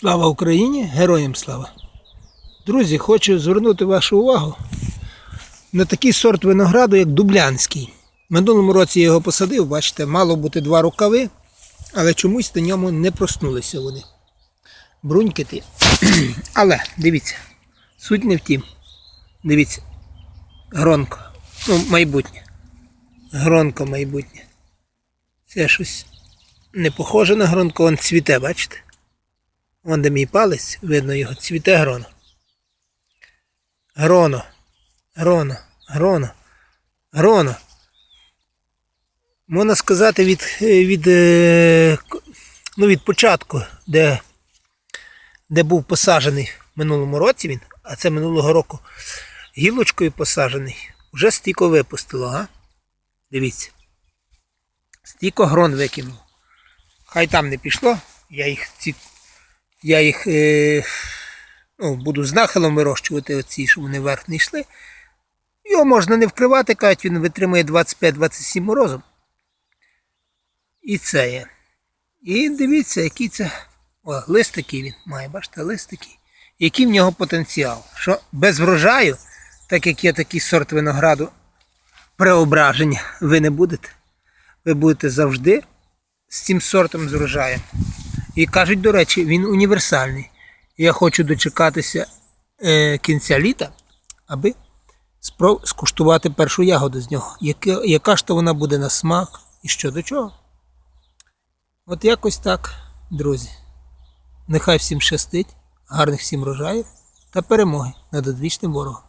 Слава Україні! Героям слава! Друзі, хочу звернути вашу увагу на такий сорт винограду, як Дублянський. Минулому році я його посадив, бачите, мало бути два рукави, але чомусь на ньому не проснулися вони. Брунькати. Але дивіться, суть не в тім. Дивіться, гронко. Ну, майбутнє. Гронко майбутнє. Це щось не похоже на гронко, він цвіте, бачите? Вон де мій палець, видно його, цвіте гроно. Гроно, гроно, гроно, гроно. Можна сказати від, від, е, ну, від початку, де, де був посаджений в минулому році він, а це минулого року гілочкою посаджений, вже стільки випустило, а? Дивіться. Стільки грон викинув. Хай там не пішло, я їх ці я їх е, ну, буду з нахилом вирощувати, оці, щоб вони вверх не йшли. Його можна не вкривати, кажуть, він витримує 25-27 морозом. І це є. І дивіться, який це. О, лист такий він має, бачите, лист такий. Який в нього потенціал. Що без врожаю, так як є такий сорт винограду, преображення, ви не будете. Ви будете завжди з цим сортом з врожаєм. І кажуть, до речі, він універсальний. Я хочу дочекатися е, кінця літа, аби спро- скуштувати першу ягоду з нього. Яка, яка ж то вона буде на смак і що до чого. От якось так, друзі. Нехай всім щастить, гарних всім врожаїв та перемоги над одвічним ворогом.